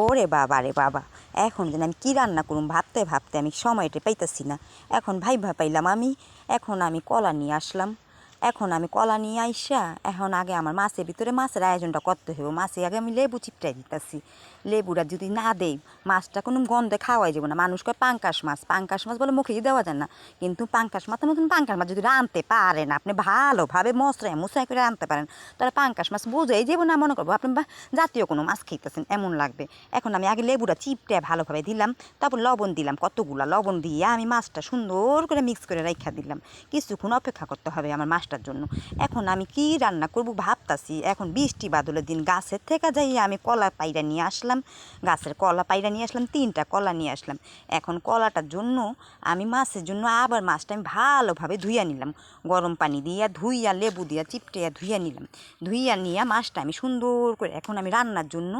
ওরে বাবা রে বাবা, এখন যেন আমি কী রান্না করুম? ভাবতে ভাবতে আমি সময়টা পাইতাছি না। এখন ভাই ভাই পাইলাম আমি, এখন আমি কলা নিয়ে আসলাম। এখন আমি কলা নিয়ে আইসা, এখন আগে আমার মাছের ভিতরে মাছের আয়োজনটা করতে হবে মাছে আগে আমি লেবু চিপটাই দিতেছি। লেবুটা যদি না দেই, মাছটা কোনো গন্ধে খাওয়াই যাবে না। মানুষ কয় পাঙ্কাশ মাছ পাঙ্কাশ মাছ বলে মুখেই দেওয়া যায় না। কিন্তু পাঙ্কাশ মাছের মতন পাঙ্কাশ মাছ যদি রানতে পারেন, আপনি ভালোভাবে মশরায় মশরাই করে আনতে পারেন, তাহলে পাঙ্কাশ মাছ বুঝেই যাব না। মনে করব আপনি জাতীয় কোনো মাছ খেতেছেন এমন লাগবে। এখন আমি আগে লেবুটা চিপটে ভালোভাবে দিলাম, তারপর লবণ দিলাম, কতগুলা লবণ দিয়ে আমি মাছটা সুন্দর করে মিক্স করে রেখা দিলাম। কিছুক্ষণ অপেক্ষা করতে হবে আমার মাছটার জন্য। এখন আমি কি রান্না করব ভাবতাছি। এখন বৃষ্টি বাদলের দিন গাছের থেকে যাই আমি কলা পাইরা নিয়ে আসলাম। গাছের কলা পাইরা নিয়ে আসলাম, তিনটা কলা নিয়ে আসলাম। এখন কলাটার জন্য আমি মাছের জন্য আবার মাছটা আমি ভালোভাবে ধুইয়া নিলাম। গরম পানি দিয়া ধুইয়া, লেবু দিয়া চিপটিয়া ধুইয়া নিলাম। ধুইয়া নিয়ে মাছটা আমি সুন্দর করে এখন আমি রান্নার জন্য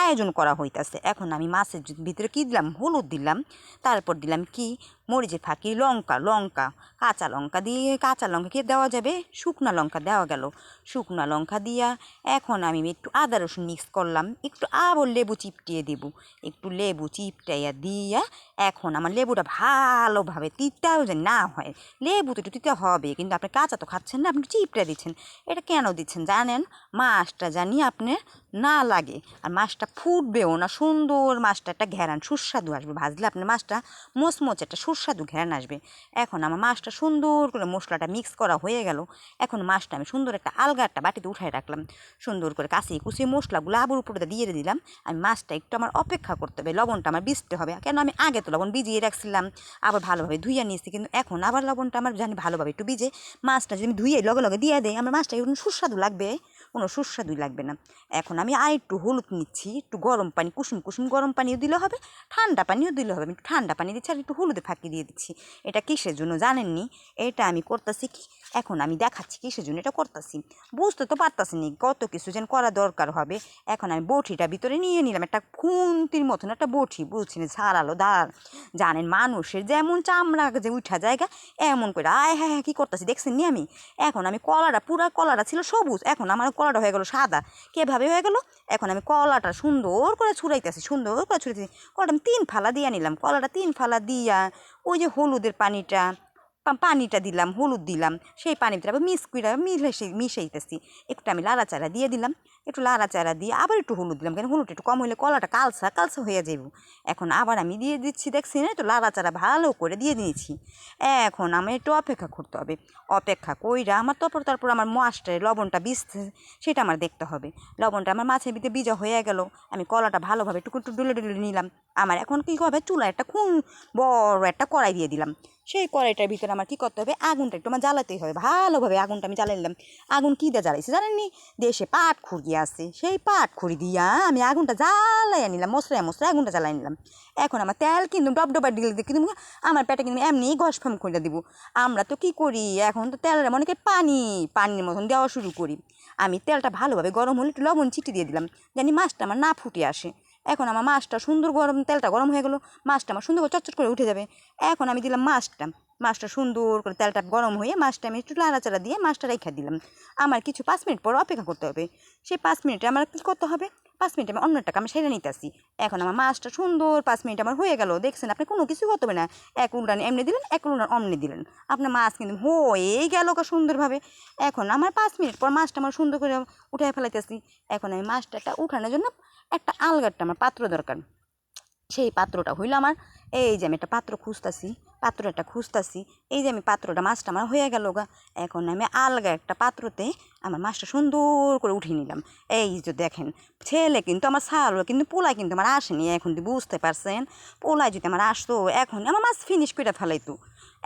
আয়োজন করা হইতাছে। এখন আমি মাছের ভিতরে কি দিলাম? হলুদ দিলাম। তারপর দিলাম কি? মরিচের ফাঁকি লঙ্কা লঙ্কা, কাঁচা লঙ্কা দিয়ে কাঁচা লঙ্কা কি দেওয়া যাবে? শুকনো লঙ্কা দেওয়া গেল। শুকনো লঙ্কা দিয়া এখন আমি একটু আদা রসুন মিক্স করলাম। একটু আবার লেবু চিপটিয়ে দেবো। একটু লেবু চিপটাইয়া দিয়া এখন আমার লেবুটা ভালোভাবে তিতাও যেন না হয়। লেবু তো একটু তিতে হবে, কিন্তু আপনি কাঁচা তো খাচ্ছেন না, আপনি চিপটা দিচ্ছেন। এটা কেন দিচ্ছেন জানেন? মাছটা জানি আপনার না লাগে। আর মাছটা ফুটবেও না, সুন্দর মাছটা, একটা ঘেরান সুস্বাদু আসবে। ভাজলে আপনার মাছটা মোচমোচ একটা সুস্বাদু ঘেরান আসবে। এখন আমার মাছটা সুন্দর করে মশলাটা মিক্স করা হয়ে গেল। এখন মাছটা আমি সুন্দর একটা আলগা একটা বাটিতে উঠায় রাখলাম। সুন্দর করে কাশিয়ে কুচিয়ে মশলাগুলো আবার উপরে দিয়ে দিলাম। আমি মাছটা একটু আমার অপেক্ষা করতে হবে, লবণটা আমার ভিজতে হবে। কেন আমি আগে তো লবণ ভিজিয়ে রাখছিলাম, আবার ভালোভাবে ধুইয়া নিয়েছি। কিন্তু এখন আবার লবণটা আমার জানি ভালোভাবে একটু ভিজে, মাছটা যদি আমি ধুয়ে লগে লগে দিয়ে দেয় আমার মাছটা একটু সুস্বাদু লাগবে। কোনো সুস্বাদুই লাগবে না। এখন আমি আর একটু হলুদ নিচ্ছি, একটু গরম পানি, কুসুম কুসুম গরম পানিও দিলে হবে, ঠান্ডা পানিও দিলে হবে। আমি ঠান্ডা পানি দিচ্ছি আর একটু হলুদে ফাঁকি দিয়ে দিচ্ছি। এটা কিসের জন্য জানেননি? এটা আমি করতেছি কি এখন আমি দেখাচ্ছি কিসের জন্য এটা করতেছি। বুঝতে তো পারতাছি নি কত কিছু যেন করা দরকার হবে। এখন আমি বটিটা ভিতরে নিয়ে নিলাম একটা খুন্তির মতন একটা বটি বুঝছেন? ঝাড়ালো দাঁড় জানেন মানুষের যেমন চামড়া যে উঠা জায়গা, এমন করে আয় হ্যাঁ হ্যাঁ কী করতেছি দেখছেন নি আমি? এখন আমি কলাটা, পুরা কলাটা ছিল সবুজ, এখন আমার কলাটা হয়ে গেল সাদা। কেভাবে হয়ে গেল? এখন আমি কলাটা সুন্দর করে ছুড়াইতেছি, সুন্দর করে ছুড়াইতেছি। কলাটা আমি তিন ফালা দিয়া নিলাম, কলাটা তিন ফালা দিয়া, ওই যে হলুদের পানিটা পানিটা দিলাম, হলুদ দিলাম, সেই পানিটা আবার মিক্স করে মিশে মিশাইতেছি। একটু আমি লাড়াচাড়া দিয়ে দিলাম। একটু লাড়াচাড়া দিয়ে আবার একটু হলুদ দিলাম। কেন হলুদ একটু কম হলে কলাটা কালসা কালসা হয়ে যাইব। এখন আবার আমি দিয়ে দিচ্ছি দেখছি না একটু লাড়াচাড়া ভালো করে দিয়ে দিয়েছি এখন আমি একটু অপেক্ষা করতে হবে। অপেক্ষা কইরা আমার তারপর তারপর আমার মাছটায় লবণটা বিছতে সেটা আমার দেখতে হবে। লবণটা আমার মাছের ভিতরে বীজা হয়ে গেল। আমি কলাটা ভালোভাবে একটু একটু ডুলে ডুলে নিলাম। আমার এখন কী হবে? চুলা একটা খুন বড় একটা কড়াই দিয়ে দিলাম। সেই কড়াইটার ভিতরে আমার কী করতে হবে? আগুনটা একটু আমার জ্বালাতেই হবে। ভালোভাবে আগুনটা আমি জ্বালাই নিলাম আগুন কী দিয়ে জ্বালাইছি জানেননি? দেশে পাট খুঁড়িয়ে আছে। সেই পাট খড়ি দিয়া আমি আগুনটা জ্বালাই নিলাম মশলায় মশলা আগুনটা জ্বালাই নিলাম। এখন আমার তেল কিন্তু ডব ডবা দিলে কিন্তু আমার পেটে কিন্তু এমনি ঘষ ফাম করে দিব। আমরা তো কি করি? এখন তো তেলের অনেকে পানি, পানির মতন দেওয়া শুরু করি। আমি তেলটা ভালোভাবে গরম হলে একটু লবণ ছিটি দিয়ে দিলাম। জানি মাছটা আমার না ফুটে আসে। এখন আমার মাছটা সুন্দর গরম, তেলটা গরম হয়ে গেলো, মাছটা আমার সুন্দর করে চটচট করে উঠে যাবে। এখন আমি দিলাম মাছটা। মাছটা সুন্দর করে তেলটা গরম হয়ে মাছটা আমি একটু লাড়াচাড়া দিয়ে মাছটা রেখে দিলাম। আমার কিছু পাঁচ মিনিট পর অপেক্ষা করতে হবে। সেই পাঁচ মিনিটে আমার কী করতে হবে? পাঁচ মিনিট আমি অন্য টাকা আমি সেরে নিতে আসি এখন আমার মাছটা সুন্দর পাঁচ মিনিট আমার হয়ে গেল। দেখছেন, আপনি কোনো কিছু করতে হবে না। এক উল্টান এমনি দিলেন, এক উল্টান অমনি দিলেন। আপনার মাছ কিন্তু হয়ে গেল সুন্দরভাবে। এখন আমার পাঁচ মিনিট পর মাছটা আমার সুন্দর করে উঠে ফেলাইতেছি। এখন আমি মাছটা উঠানোর জন্য একটা আলগারটা আমার পাত্র দরকার। সেই পাত্রটা হইল আমার। এই যে আমি একটা পাত্র খুঁজতাছি পাত্র একটা খুঁজতাছি, এই যে আমি পাত্রটা মাছটা আমার হয়ে গেল গা। এখন আমি আলগা একটা পাত্রতে আমার মাছটা সুন্দর করে উঠিয়ে নিলাম। এই যে দেখেন, ছেলে কিন্তু আমার সার কিন্তু পোলায় কিন্তু আমার আসেনি, এখন বুঝতে পারছেন? পোলায় যদি আমার আসতো এখন আমার মাছ ফিনিশ করে ফেলাইতো।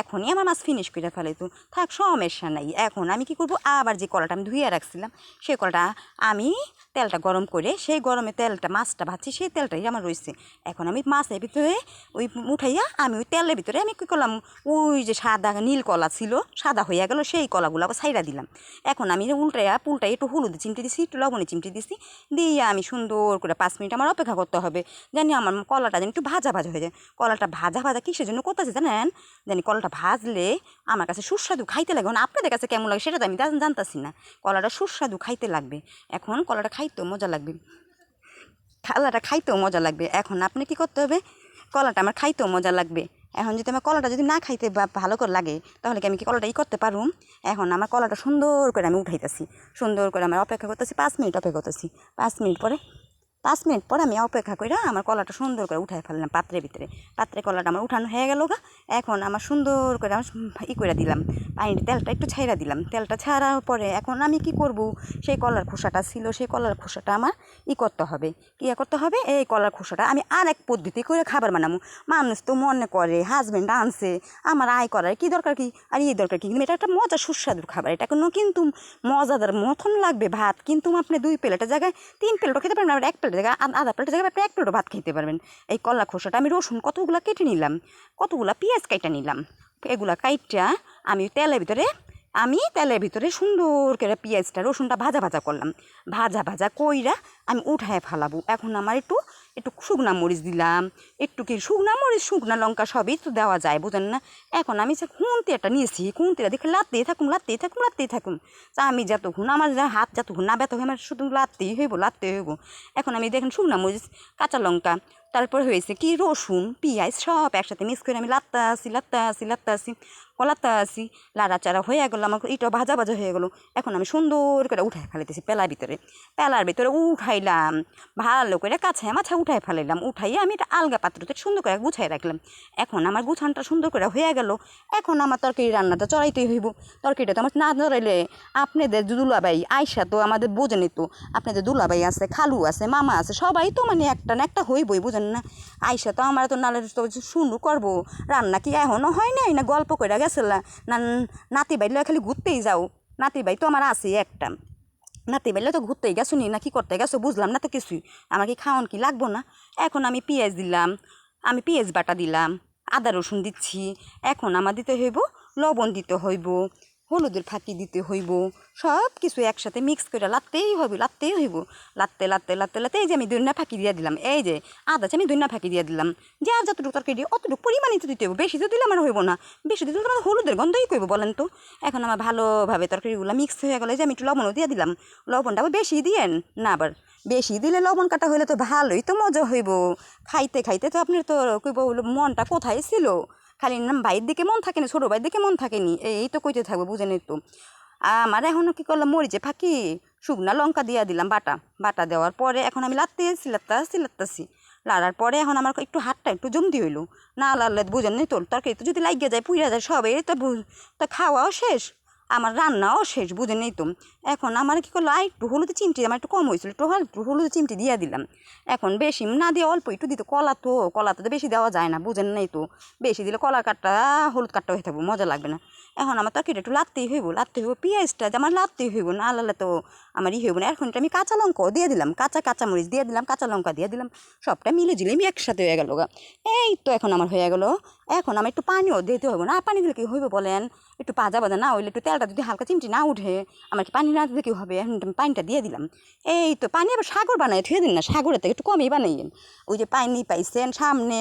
এখনই আমার মাছ ফিনিশ করে ফেলাইতো। থাক, সমস্যা নাই। এখন আমি কি করব? আবার যে কলাটা আমি ধুয়ে রাখছিলাম সেই কলাটা আমি তেলটা গরম করে সেই গরমে তেলটা, মাছটা ভাজছি, সেই তেলটাই আমার রয়েছে। এখন আমি মাছের ভিতরে ওই উঠাইয়া আমি ওই তেলের ভিতরে আমি কী করলাম, ওই যে সাদা নীল কলা ছিল, সাদা হইয়া গেল, সেই কলাগুলো আবার সাইডা দিলাম। এখন আমি উল্টাইয়া পুলটাই একটু হলুদ চিমটে দিছি, একটু লবণে চিমটে দিছি, দিয়ে আমি সুন্দর করে পাঁচ মিনিট আমার অপেক্ষা করতে হবে। জানি আমার কলাটা যেন একটু ভাজা ভাজা হয়ে যায়। কলাটা ভাজা ভাজা কিসের জন্য করতেছে জানেন? জানি কলাটা ভাজলে আমার কাছে সুস্বাদু খাইতে লাগবে এখন আপনাদের কাছে কেমন লাগে সেটা তো আমি জানতাছি না। কলাটা সুস্বাদু খাইতে লাগবে। এখন কলাটা খাইতেও মজা লাগবে। কলাটা খাইতেও মজা লাগবে। এখন আপনি কি করতে হবে? কলাটা আমার খাইতেও মজা লাগবে। এখন যদি আমার কলাটা যদি না খাইতে ভালো করে লাগে, তাহলে কি আমি কি কলাটা ই করতে পারুম এখন আমার কলাটা সুন্দর করে আমি উঠাইতেছি। সুন্দর করে আমার অপেক্ষা করতেছি, পাঁচ মিনিট অপেক্ষা করতেছি। পাঁচ মিনিট পরে পাঁচ মিনিট পরে আমি অপেক্ষা করে আমার কলাটা সুন্দর করে উঠাই ফেললাম পাত্রের ভিতরে। পাত্রে কলাটা আমার উঠানো হয়ে গেল গা। এখন আমার সুন্দর করে আমার ই করে দিলাম। পানির তেলটা একটু ছাইরা দিলাম। তেলটা ছাড়ার পরে এখন আমি কি করব? সেই কলার খোসাটা ছিল, সেই কলার খোসাটা আমার ই করতে হবে। কি করতে হবে? এই কলার খোসাটা আমি আর এক পদ্ধতি করে খাবার বানাবো। মানুষ তো মনে করে হাজব্যান্ড আনছে, আমার আয় করার কি দরকার কি? আর এই দরকার কি? কিন্তু এটা একটা মজা সুস্বাদু খাবার। এটা কোনো কিন্তু মজাদার মতন লাগবে ভাত। কিন্তু আপনি দুই প্লেটের জায়গায় তিন প্লেটও খেতে পারবেন আবার এক প্লেটের জায়গায় আধ- প্লেটের জায়গায় আপনি এক প্লেটও ভাত খেতে পারবেন। এই কলা খোসাটা আমি রসুন কতগুলো কেটে নিলাম, কতগুলো পেঁয়াজ কাইটা নিলাম, এগুলা কাইটটা আমি তেলের ভিতরে, আমি তেলের ভিতরে সুন্দর করে পেঁয়াজটা, রসুনটা ভাজা ভাজা করলাম। ভাজা ভাজা কইরা আমি উঠায় ফালাবো। এখন আমার একটু একটু শুকনা মরিচ দিলাম, একটু কি শুকনা মরিচ, শুকনা লঙ্কা সবই তো দেওয়া যায় বোঝেন না? এখন আমি যে খুন্তি একটা নিয়েছি, খুন্তিটা দেখে লাত্তেই থাকুম লাত্তেই থাকুম লাত্তেই থাকুম। তা আমি যতক্ষণ আমার হাত, যতক্ষণ না ব্যথা হয়, আমার শুধু লাত্তেই হইব লাত্তেই হইব। এখন আমি দেখেন শুকনা মরিচ, কাঁচা লঙ্কা, তারপর হয়েছে কি রসুন, পেঁয়াজ সব একসাথে মিক্স করে আমি লাত্তা আসি লাত্তা আসি লাত্তা আসি কলাত্তা আসি লাড়াচাড়া হয়ে গেলো, আমার এটা ভাজা ভাজা হয়ে গেলো। এখন আমি সুন্দর করে উঠাই ফেলাইতেছি পেলার ভিতরে। পেলার ভিতরে উঠাইলাম, ভালো করে কাছে মাছা উঠাই ফেলাইলাম, উঠাইয়ে আমি এটা আলগা পাত্রতে সুন্দর করে গুছাই রাখলাম। এখন আমার গুছানটা সুন্দর করে হয়ে গেল। এখন আমার তরকারি রান্নাটা চড়াইতেই হইব। তরকারিটা তো আমার না ধরাইলে আপনাদের দুলাবাই আয়সা তো আমাদের বোঝেনি তো। আপনাদের দুলাবাই আছে, খালু আছে, মামা আছে, সবাই তো মানে একটা না একটা হইবই, বোঝেন না? আয়সা তো আমার তো নালে তো শুনু করব। রান্না কি এখনও হয় নাই না গল্প করে গেছিলা না নাতি বাইলে খালি ঘুরতেই যাও। নাতি বাই তো আমার আছে একটা। নাতি বেলা তো ঘুরতে গেছো নি? না কি করতে গেছো? বুঝলাম না তো কিছুই। আমাকে খাওয়ান কি লাগবো না? এখন আমি পেঁয়াজ দিলাম, আমি পেঁয়াজ বাটা দিলাম, আদা রসুন দিচ্ছি, এখন আমার দিতে হইব লবণ দিতে হইব। হলুদের ফাঁকি দিতে হইব। সব কিছু একসাথে মিক্স করে লাত্তেই হইব লাত্তেই হইব। লাত্তে লাত্তে লাত্তে লাত্তে, এই যে আমি দৈন্যা ফাঁকি দিয়ে দিলাম, এই যে আদা আছে আমি দৈন্যা ফাঁকি দিয়ে দিলাম। যে আর যতটুকু তরকারি দিয়ে অতটুকু পরিমাণে তো দিতে হইব বেশি তো দিলে আমার হইব না। বেশি দিলে তো আমার হলুদের গন্ধই করব বলেন তো। এখন আমার ভালোভাবে তরকারিগুলো মিক্স হয়ে গেলে যে আমি একটু লবণও দিয়ে দিলাম। লবণটা আবার বেশি দিয়েন, না আবার। বেশি দিলে লবণ কাটা হইলে তো ভালোই তো মজা হইব। খাইতে খাইতে তো আপনার তো কইব মনটা কোথায় ছিল? খালি ভাইয়ের দিকে মন থাকে না ছোটো ভাইয়ের দিকে মন থাকেনি। এই তো কইতে থাকবে বুঝেনি তো। আমার এখনও কী করলাম মরিচে ফাঁকি, শুকনা লঙ্কা দিয়ে দিলাম বাটা। বাটা দেওয়ার পরে এখন আমি লাত্তে সিলাত্তাছি লাত্তাছি লাড়ার পরে এখন আমার একটু হাতটা একটু জমদি হইল। না লাড়লে বুঝেন নি তোর তরকারি তো যদি লাগিয়ে যায় পুইয়া যায় সবাই তো তো খাওয়াও শেষ। আমার রান্নাও শেষ, বুঝে নেই তো। এখন আমার কী করল? আর একটু হলুদ চিমটি আমার একটু কম হয়েছিল, একটু হল- একটু হলুদ চিমটি দিয়ে দিলাম। এখন বেশি না দিয়ে অল্প একটু দিত, কলা তো কলা তো বেশি দেওয়া যায় না, বুঝেন নেই তো। বেশি দিলে কলার কাঠটা, হলুদ কাঠটা হয়ে থাকব, মজা লাগবে না। এখন আমার তরকারিটা একটু লাত্তেই হইব, লাত্তে হইব পেঁয়াজটা আমার লাত্তেই হইব, না আলালে তো আমার ই হইব না। এখন আমি কাঁচা লঙ্কাও দিয়ে দিলাম, কাঁচা কাঁচা মরিচ দিয়ে দিলাম, কাঁচা লঙ্কা দিয়ে দিলাম, সবটা মিলে ঝিলে আমি একসাথে হয়ে গেল গা। এই তো এখন আমার হয়ে গেল। এখন আমার একটু পানিও দিতে হইব না। পানি দিলে কি হইব বলেন? একটু পাজা বাজা না হইলে একটু তেলটা যদি হালকা চিমটি না উঠে, আমার কি পানি না দিলে কি হবে? এখন আমি পানিটা দিয়ে দিলাম। এই তো পানি আবার সাগর বানাই থুয়ে দিন না, সাগরের থেকে একটু কমই বানাইয়েন। ওই যে পানি পাইছেন সামনে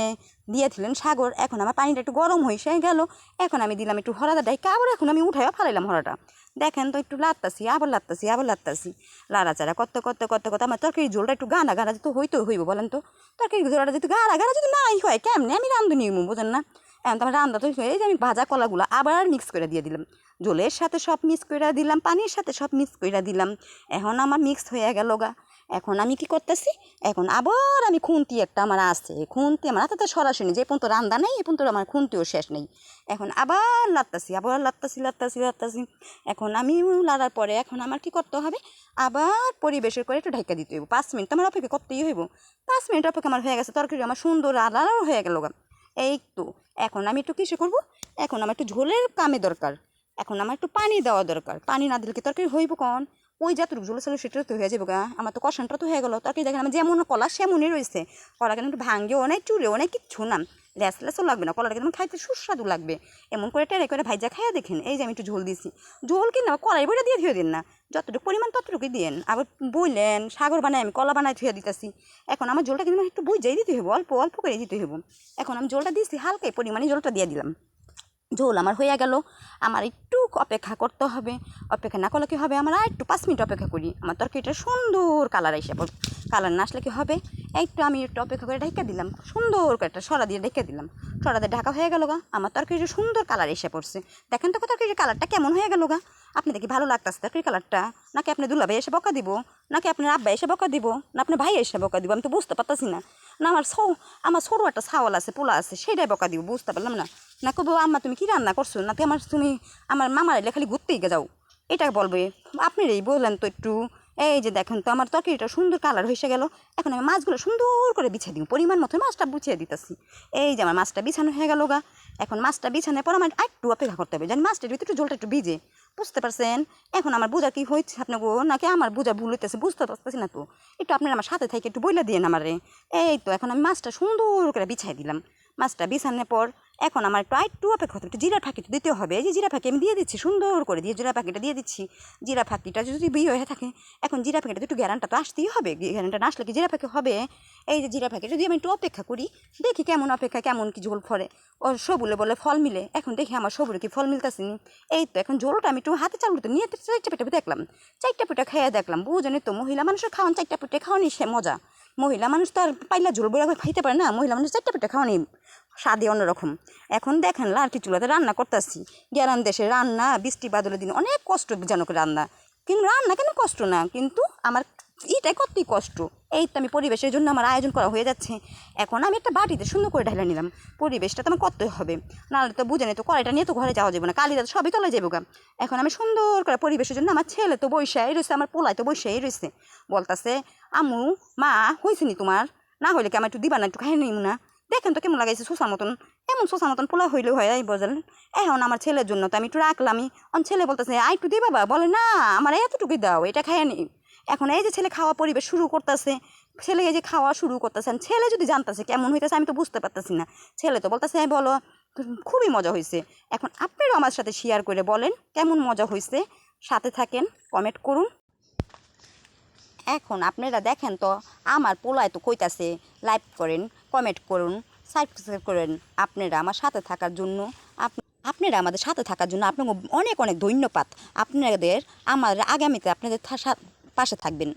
দিয়েছিলেন সাগর, এখন আমার পানিটা একটু গরম হয়েছে গেল। এখন আমি দিলাম একটু হরাদা ডাইকা আবার এখন আমি উঠাইয়া ফালাইলাম হরাটা। দেখেন তো একটু লাত্তাছি আবার লাত্তাছি আবার লাত্তাছি লাড়াচাড়া করতে করতে করতে করতে আমার তরকারি ঝোলটা একটু গানা গানা যেতে হইতো হইব, বলেন তো। তরকারি ঝোলটা যদি গানা গানা যদি নাই হয়, কেমনে আমি রান্ধুনি বোঝেন না? এখন তো আমার রান্না তো এই যে আমি ভাজা কলাগুলো আবার মিক্স করে দিয়ে দিলাম। জলের সাথে সব মিক্স করে দিলাম, পানির সাথে সব মিক্স করে দিলাম। এখন আমার মিক্স হয়ে গেল গা। এখন আমি কি করতেছি? এখন আবার আমি খুন্তি একটা আমার আছে। খুন্তি আমার হাতে তো সরাসরি যে পর্যন্ত রান্দা নেই এ পর্যন্ত আমার খুন্তিও শেষ নেই। এখন আবার লাত্তাছি আবার লাত্তাছি লাত্তাছি লাত্তাছি। এখন আমি লাড়ার পরে এখন আমার কি করতে হবে? আবার পরিবেশের করে একটু ঢাকা দিতে হইব। পাঁচ মিনিট আমার অপেক্ষা করতেই হইব। পাঁচ মিনিট অপেক্ষা আমার হয়ে গেছে। তরকারি আমার সুন্দর আলাদাও হয়ে গেল এই তো, এখন আমি একটু কিসে করব? এখন আমার একটু ঝোলের কামে দরকার। এখন আমার একটু পানি দেওয়া দরকার। পানি না দিলে কি তরকারি হইব কন? ওই যতটুকু ঝোলে ছিল সেটা তো হয়ে যাবে গা। আমার তো কষানটা তো হয়ে গেলো। তাকে দেখেন আমার যেমন কলা সেমনই রয়েছে। কলা কেন একটু ভাঙ্গেও অনেক চুলেও অনেক কিচ্ছু না। লেস লেসও লাগবে না। কলাটা কিন্তু খাইতে সুস্বাদু লাগবে। এমন করে টেরে করে ভাইজা খাইয়া দেখেন, এই যে আমি একটু ঝোল দিছি। ঝোল কিনা কলাই বইটা দিয়ে ধুয়ে দিন না। যতটুকু পরিমাণ ততটুকুই দিন আবার বইলেন, সাগর বানাই আমি কলা বানাই ধুয়ে দিতেছি। এখন আমার ঝোলটা কিন্তু একটু বুঝাই দিতে হবে অল্প অল্প করে দিতে হইব। এখন আমি জলটা দিয়েছি হালকাই পরিমাণে জলটা দিয়ে দিলাম। ঝোল আমার হয়ে গেল। আমার একটু অপেক্ষা করতে হবে। অপেক্ষা না করলে কী হবে? আমার একটু পাঁচ মিনিট অপেক্ষা করি। আমার তরকারিটা সুন্দর কালার এসে পড়। কালার না আসলে কী হবে? একটু আমি একটু অপেক্ষা করে ঢেকে দিলাম। সুন্দর করে একটা সরা দিয়ে ঢেকে দিলাম। সরা দিয়ে ঢাকা হয়ে গেল গা। আমার তরকারিটা সুন্দর কালার এসে পড়ছে। দেখেন তো তরকারির কালারটা কেমন হয়ে গেল গা। আপনি দেখি ভালো লাগতেছে তরকারি কালারটা। নাকি আপনি দুলাভাই এসে বকা দিব? নাকি আপনার আব্বা এসে বকা দিব? না আপনার ভাই এসে বকা দিব? আমি তো বুঝতে পারতাছি না। না, আমার সৌ, আমার সরু একটা ছাওয়াল আছে, পোলা আছে সেটাই বকা দিব, বুঝতে পারলাম না। না কবো আম্মা, তুমি কি রান্না করছ? না আমার, তুমি আমার মামার খালি ঘুরতেই যাও। এটা বলবে আপনি রেই বললেন তো একটু। এই যে দেখেন তো, আমার তরকারিটা সুন্দর কালার হয়েছে গেল। এখন আমি মাছগুলো সুন্দর করে বিছিয়ে দিব, পরিমাণ মতো মাছটা বুঝিয়ে দিতেছি। এই যে আমার মাছটা বিছানো হয়ে গেল গা। এখন মাছটা বিছানোর পর আমার একটু অপেক্ষা করতে হবে জানি মাছটার ভিতরে একটু জলটা একটু ভিজে। বুঝতে পারছেন? এখন আমার বোঝা কি হয়েছে আপনার গো নাকি আমার বোঝা ভুল হইতেছে? বুঝতে পারতেছি না তো। একটু আপনার আমার সাথে থেকে একটু বইলা দিয়ে আমারে। এই তো, এখন আমি মাছটা সুন্দর করে বিছাই দিলাম। মাছটা বিছানোর পর এখন আমার একটু একটু অপেক্ষা একটু জিরা ফাঁকিটা দিতে হবে। এই যে জিরা ফাঁকি আমি দিয়ে দিচ্ছি, সুন্দর করে দিয়ে জিরা ফাঁকিটা দিয়ে দিচ্ছি। জিরা ফাঁকিটা যদি বিয়ে হয়ে থাকে, এখন জিরা ফাঁকিটা একটু গ্যারানটা তো আসতেই হবে। গ্যারানটা না আসলে কি জিরা ফাঁকি হবে? এই যে জিরা ফাঁকি, যদি আমি একটু অপেক্ষা করি, দেখি কেমন অপেক্ষা, কেমন কি ঝোল ফরে ও সবুলে বলে ফল মিলে। এখন দেখি আমার সবুলে কি ফল মিলতেছে নি। এই তো এখন ঝোলটা আমি একটু হাতে চালু তো নিয়ে চারটা পেটে দেখলাম। চারটা পেটে খেয়ে দেখলাম, বুঝেনি তো মহিলা মানুষের খাওয়ান চারটা পেটে খাওয়ানি সে মজা। মহিলা মানুষ তো আর পাইলা ঝোল বইরা খাইতে পারে না। মহিলা মানুষ চারটা পেটে খাওয়ানি স্বাদে অন্যরকম। এখন দেখেন লাড়কি চুলাতে রান্না করতেছি। গেরান দেশে রান্না, বৃষ্টি, বাদলের দিন অনেক কষ্ট জনক রান্না। কিন্তু রান্না কেন কষ্ট না? কিন্তু আমার এটাই কতই কষ্ট। এই তো আমি পরিবেশের জন্য আমার আয়োজন করা হয়ে যাচ্ছে। এখন আমি একটা বাটিতে সুন্দর করে ঢাইলা নিলাম। পরিবেশটা তো আমার করতেই হবে? নাহলে তো বুঝে নেই তো কড়াইটা নিয়ে তো ঘরে যাওয়া যাবে না। কালিদা তো সবই তলায় যাব গা। এখন আমি সুন্দর করে পরিবেশের জন্য আমার ছেলে তো বৈশাই রয়েছে আমার পোলাই তো বৈশাই রয়েছে বলতাছে আমু মা হয়েছে নি তোমার? না হইলে কি আমার একটু দিবা না? একটু খাই নিম না? দেখেন তো কেমন লাগাইছে শোষার মতন। এমন শোষার মতন পোলা হইলে হয় এই বললেন এখন আমার ছেলের জন্য তো আমি একটু রাখলামই অন ছেলে বলতেছে আই একটু দিই বাবা। বলে না আমার এতটুকুই দাও এটা খাইয়ে নি। এখন এই যে ছেলে খাওয়া পরিবেশ শুরু করতেছে ছেলে এই যে খাওয়া শুরু করতেছেন ছেলে যদি জানতেছে কেমন হইতেছে আমি তো বুঝতে পারতেছি না। ছেলে তো বলতেছে "হ্যাঁ, বলো খুবই মজা হয়েছে এখন আপনারাও আমার সাথে শেয়ার করে বলেন কেমন মজা হয়েছে সাথে থাকেন কমেন্ট করুন। এখন আপনারা দেখেন তো, আমার পোলায় তো কইতাছে লাইক করেন কমেন্ট করুন সাবস্ক্রাইব করেন। আপনারা আমার সাথে থাকার জন্য, আপ- আপনারা আমাদের সাথে থাকার জন্য আপনাকে অনেক অনেক ধন্যবাদ। আপনাদের আমার আগামীতে আপনাদের পাশে থাকবেন।